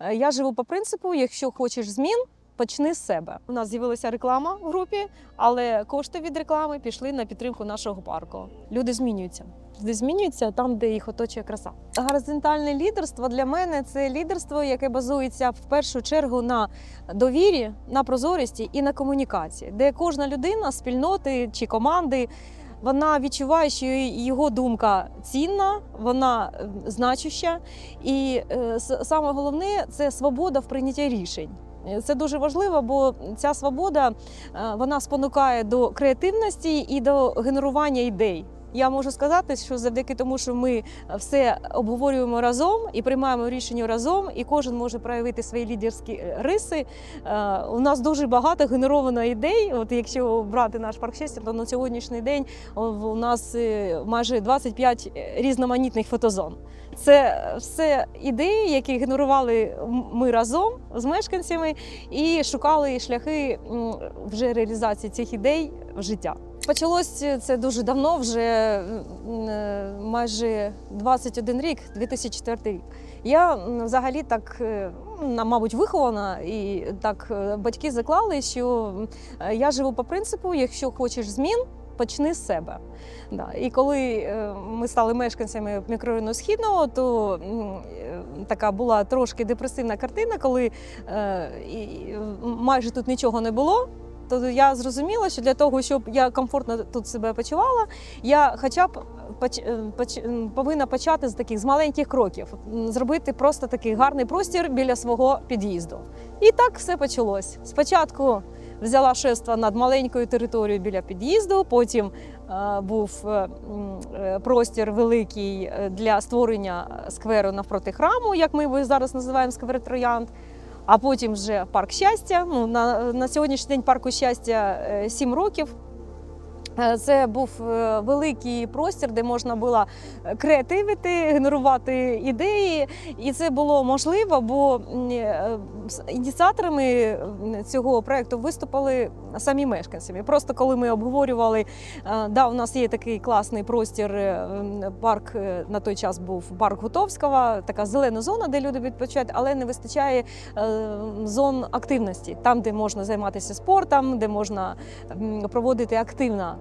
Е, Я живу по принципу: якщо хочеш змін, почни з себе. У нас з'явилася реклама в групі, але кошти від реклами пішли на підтримку нашого парку. Люди змінюються. Люди змінюються там, де їх оточує краса. Горизонтальне лідерство для мене це лідерство, яке базується в першу чергу на довірі, на прозорості і на комунікації, де кожна людина, спільноти чи команди. Вона відчуває, що його думка цінна, вона значуща, і е, саме головне це свобода в прийнятті рішень. Е, Це дуже важливо, бо ця свобода е, вона спонукає до креативності і до генерування ідей. Я можу сказати, що завдяки тому, що ми все обговорюємо разом і приймаємо рішення разом, і кожен може проявити свої лідерські е, риси. е, У нас дуже багато генеровано ідей. От якщо брати наш парк щастя, то на сьогоднішній день у нас е, майже 25 різноманітних фотозон. Це все ідеї, які генерували ми разом з мешканцями і шукали шляхи вже реалізації цих ідей в життя. Почалось це дуже давно, вже е, майже 21 рік, 2004 рік. Я взагалі так, е, мабуть, вихована, і так е, батьки заклали, що е, я живу по принципу: якщо хочеш змін, почни з себе. Да. І коли е, ми стали мешканцями мікрорайону східного, то е, така була трошки депресивна картина, коли е, майже тут нічого не було. То я зрозуміла, що для того, щоб я комфортно тут себе почувала, я хоча б е, повинна почати з таких з маленьких кроків, зробити просто такий гарний простір біля свого під'їзду. І так все почалось. Спочатку взяла шефство над маленькою територією біля під'їзду, потім е, був е, простір великий для створення скверу навпроти храму, як ми його зараз називаємо сквер Троянд. А потім вже парк щастя. Ну, на, на сьогоднішній день парку щастя 7 років. Е, Це був е, великий простір, де можна було е, креативити, генерувати ідеї. І це було можливо, бо ініціаторами цього проекту виступили самі мешканці. Просто коли ми обговорювали, да, у нас є такий класний простір, парк на той час був парк Гутовського, така зелена зона, де люди відпочивають, але не вистачає зон активності, там, де можна займатися спортом, де можна проводити активно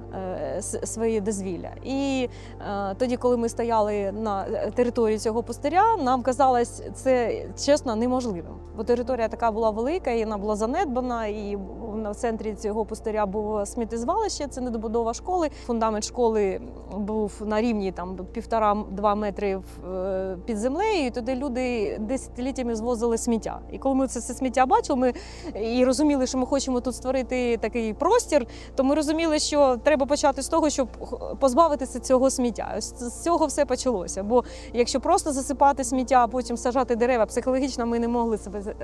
своє дозвілля. І е, тоді, коли ми стояли на е, території цього пустиря, нам казалось це чесно неможливим. Бо територія така була велика, і вона була занедбана, і в центрі цього пустиря було сміттєзвалище, це недобудова школи. Фундамент школи був на рівні там півтора-два метри е, під землею. І туди люди десятиліттями звозили сміття. І коли ми це все сміття бачили, ми і розуміли, що ми хочемо тут створити такий простір, то ми розуміли, що треба почати з того, щоб позбавитися цього сміття. Ось з цього все почалося. Бо якщо просто засипати сміття, а потім сажати дерева, психологічно ми не могли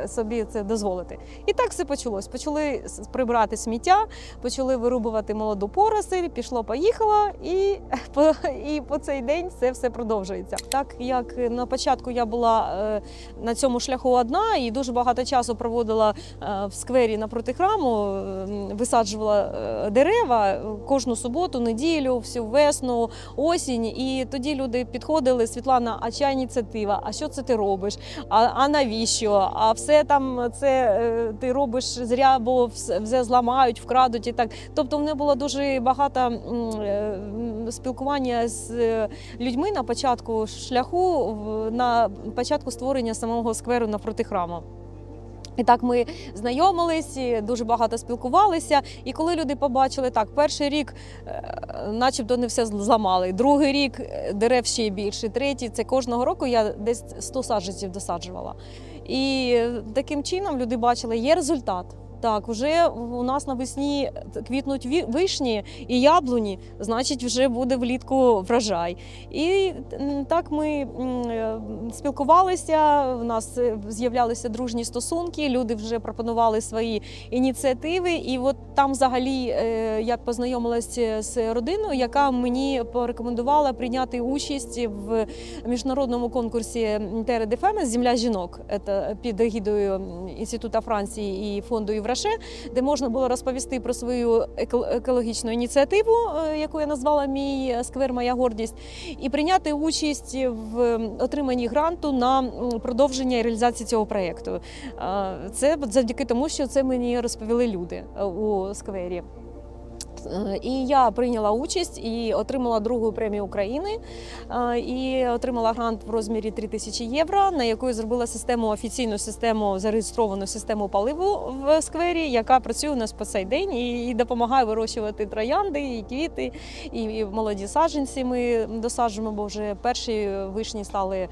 собі це дозволити. І так все почалось. Почали прибирати сміття, почали вирубувати молоду поросль, пішло, поїхало, і по, і по цей день це все продовжується. Так як на початку я була е, на цьому шляху одна і дуже багато часу проводила е, в сквері напроти храму, висаджувала е, дерева кожну суботу, неділю, всю весну, осінь. І тоді люди підходили: Світлана, а чия ініціатива? А що це ти робиш? А, а навіщо? А все там це е, ти робиш зря, бо все зламають, вкрадуть і так. Тобто, в мене було дуже багато е, спілкування з е, людьми на початку шляху, на початку створення самого скверу навпроти храму. І так ми знайомились, і дуже багато спілкувалися. І коли люди побачили так, перший рік, е, начебто не все зламали, другий рік е, дерев ще більше, третій це кожного року я десь 100 саджанців досаджувала. І таким чином люди бачили, є результат. Так, вже у нас навесні квітнуть ві- вишні і яблуні, значить, вже буде влітку врожай. І так ми е, спілкувалися. У нас е, з'являлися дружні стосунки. Люди вже пропонували свої ініціативи. І от там, взагалі, е, я познайомилася з родиною, яка мені порекомендувала прийняти участь в міжнародному конкурсі de Femmes Земля жінок. Під егідою Інституту Франції і фонду Євразії. Гараше, де можна було розповісти про свою еко- екологічну ініціативу, е, яку я назвала Мій сквер Моя гордість, і прийняти участь в отриманні гранту на продовження і реалізацію цього проєкту. Е, Це завдяки тому, що це мені розповіли люди е, у сквері. Е, І я прийняла участь і отримала другу премію України е, і отримала грант в розмірі 3 тисячі євро, на яку зробила систему офіційну систему зареєстровану систему паливу в сквері, яка працює у нас по цей день і, допомагає вирощувати троянди, і квіти, і, і молоді саджанці. Ми досаджуємо, бо вже перші вишні стали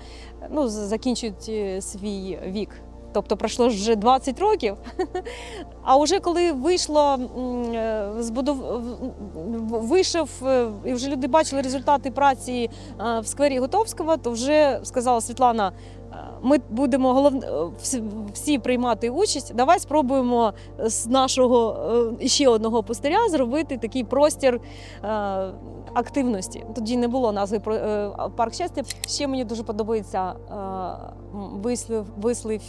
ну закінчують е, свій вік. Тобто пройшло вже 20 років. А вже коли вийшло, е, збудов... вийшов, е, і вже люди бачили результати праці е, в сквері Готовського, то вже сказала Світлана. Ми будемо голов... е, всі- приймати участь. Давай спробуємо з нашого е, ще одного пустиря зробити такий простір е, активності. Тоді не було назви е, парк щастя. Ще мені дуже подобається вислів, вислів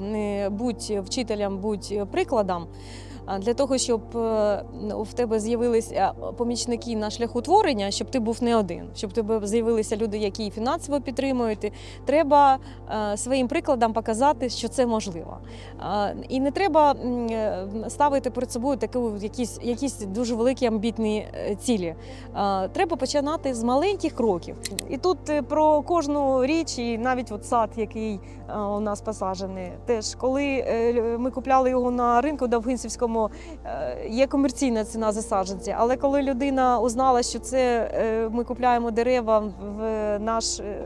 не будь вчителем, будь прикладом. Для того, щоб в тебе з'явилися помічники на шляху творення, щоб ти був не один, щоб тебе з'явилися люди, які фінансово підтримують, треба своїм прикладом показати, що це можливо. Е, І не треба е, ставити перед собою таку якісь, якісь дуже великі амбітні е, цілі. Е, Треба починати з маленьких кроків. І тут е, про кожну річ, і навіть от сад, який е, у нас посаджений, теж коли е, ми купляли його на ринку Довгинцівському, е, є комерційна ціна за саджанці. Але коли людина узнала, що це е, ми купляємо дерева в наш е,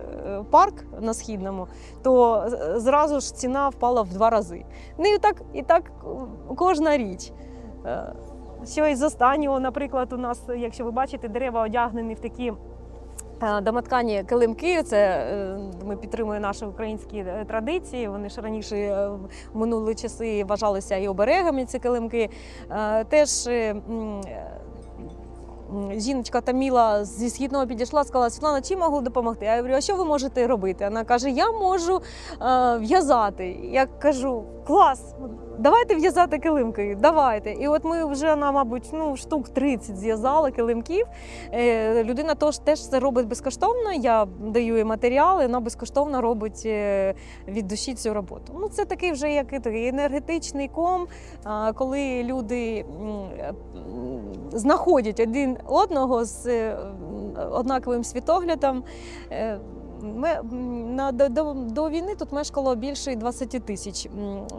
парк на східному, то зразу ж ціна впала в два рази. Ну і так, і так е, кожна річ. Е, Що із останнього, наприклад, у нас, якщо ви бачите, дерева одягнені в такі е, домоткані килимки. Це ми підтримуємо наші українські традиції. Вони ж раніше в минулі часи вважалися і оберегами ці килимки. Теж жіночка Таміла зі східного підійшла, сказала: Світлана, чим можу допомогти? Я говорю, а що ви можете робити? Вона каже: Я можу е, в'язати. Я кажу, клас! Давайте в'язати килимки, давайте. І от ми вже на, мабуть, ну, штук 30 зв'язали килимків. Е, людина тож теж це робить безкоштовно. Я даю їй матеріали, вона безкоштовно робить е, від душі цю роботу. Ну, це такий вже як такий енергетичний ком, коли люди е, знаходять один одного з однаковим світоглядом. Ми, на, до, до, війни тут мешкало більше 20 тисяч.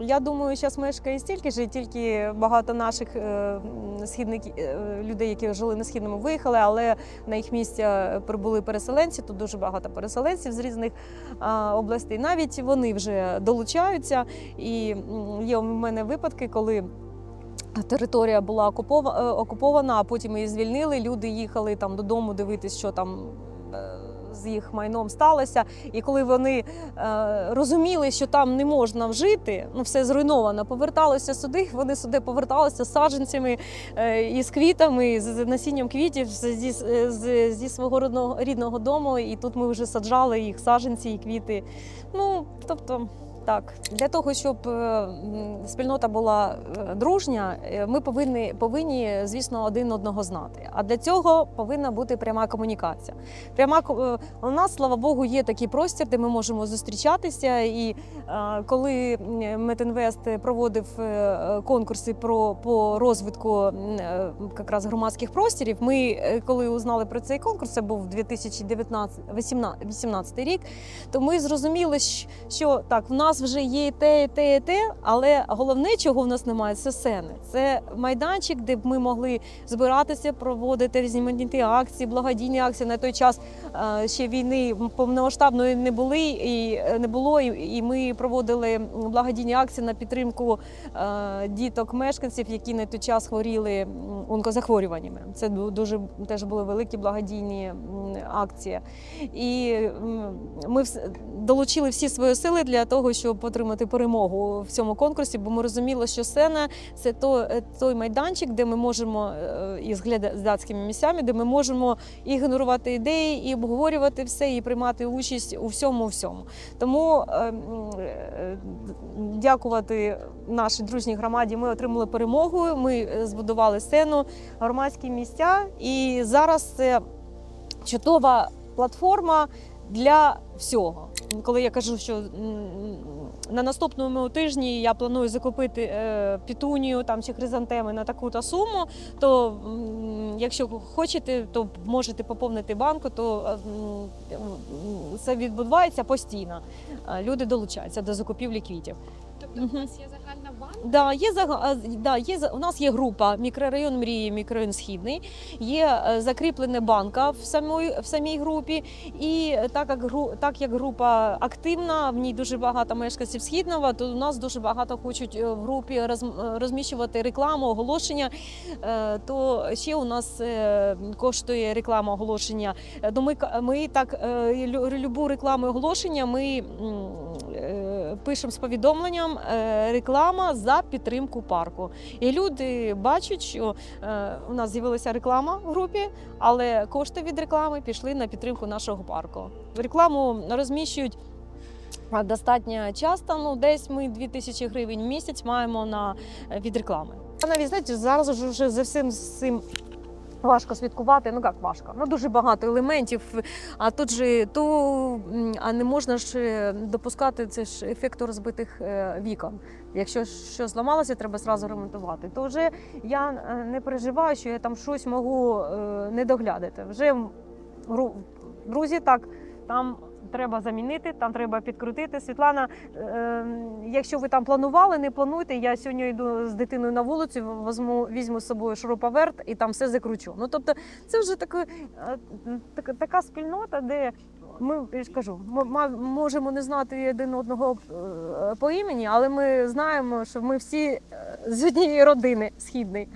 Я думаю, зараз мешкає стільки ж, тільки багато наших е, східних е, людей, які жили на східному, виїхали, але на їх місця прибули переселенці. Тут дуже багато переселенців з різних областей. Навіть вони вже долучаються. І є у мене випадки, коли. Територія була е, окупована, а потім її звільнили. Люди їхали там додому дивитись, що там з їх майном сталося. І коли вони е, розуміли, що там не можна вжити, ну все зруйновано, поверталися сюди. Вони сюди поверталися з саджанцями е, і з квітами, з насінням квітів зі, з, зі свого родного рідного дому. І тут ми вже саджали їх саджанці і квіти. Ну тобто. Так, для того, щоб е, спільнота була е, дружня, е, ми повинні, повинні, звісно, один одного знати. А для цього повинна бути пряма комунікація. Пряма у нас, слава Богу, є такий простір, де ми можемо зустрічатися. І коли м, Метінвест проводив конкурси про по розвитку якраз громадських просторів, ми коли узнали про цей конкурс, це був 2018 рік, то ми зрозуміли, що так, в нас вже є і те, і те, і те, але головне, чого в нас немає, це сцени. Це майданчик, де б ми могли збиратися, проводити різноманітні акції, благодійні акції. На той час е, ще війни повномасштабної не були і е, не було. І, ми проводили благодійні акції на підтримку е, діток мешканців, які на той час хворіли онкозахворюваннями. Це дуже теж були великі благодійні акції. І ми долучили всі свої сили для того, щоб щоб отримати перемогу в цьому конкурсі, бо ми розуміли, що сцена це е, той майданчик, де ми можемо е, із глядацькими місцями, де ми можемо і генерувати ідеї, і обговорювати все, і приймати участь у всьому всьому. Тому е, дякувати нашій дружній громаді. Ми отримали перемогу. Ми збудували сцену, громадські місця, і зараз це чудова платформа для всього. Коли я кажу, що на наступному тижні я планую закупити е, пітунію там чи хризантеми на таку-то суму, то якщо хочете, то можете поповнити банку, то е, це відбувається постійно. Е, Люди долучаються до закупівлі квітів. Тобто у нас є загальна банка. Да, є да, є у нас є група мікрорайон мрії, мікрорайон східний. Є е, закріплена банка в самій в самій групі. І е, так як так як група активна, в ній дуже багато мешканців східного, то у нас дуже багато хочуть е, в групі роз- розміщувати рекламу, оголошення. То ще у нас коштує реклама оголошення. То ми, ми так любу рекламу оголошення ми пишемо з повідомленням е, реклама за підтримку парку. І люди бачать, що е, у нас з'явилася реклама в групі, але кошти від реклами пішли на підтримку нашого парку. Рекламу розміщують. Достатньо часто, ну десь ми 2000 гривень в місяць маємо на е, від реклами. Навіть знаєте, зараз вже за всім цим важко слідкувати. Ну як важко? Ну дуже багато елементів. А тут же то а не можна ж е, допускати це ж ефекту розбитих е, вікон. Якщо що зламалося, треба зразу ремонтувати. То вже я е, не переживаю, що я там щось можу не доглядати. Вже друзі, так там. Треба замінити, там треба підкрутити. Світлана, е, якщо ви там планували, не плануйте. Я сьогодні йду з дитиною на вулицю, візьму, візьму з собою шуруповерт і там все закручу. Ну тобто, це вже таке, е, така, така спільнота, де ми я ж кажу, ми можемо не знати один одного е, по імені, але ми знаємо, що ми всі з однієї родини східної.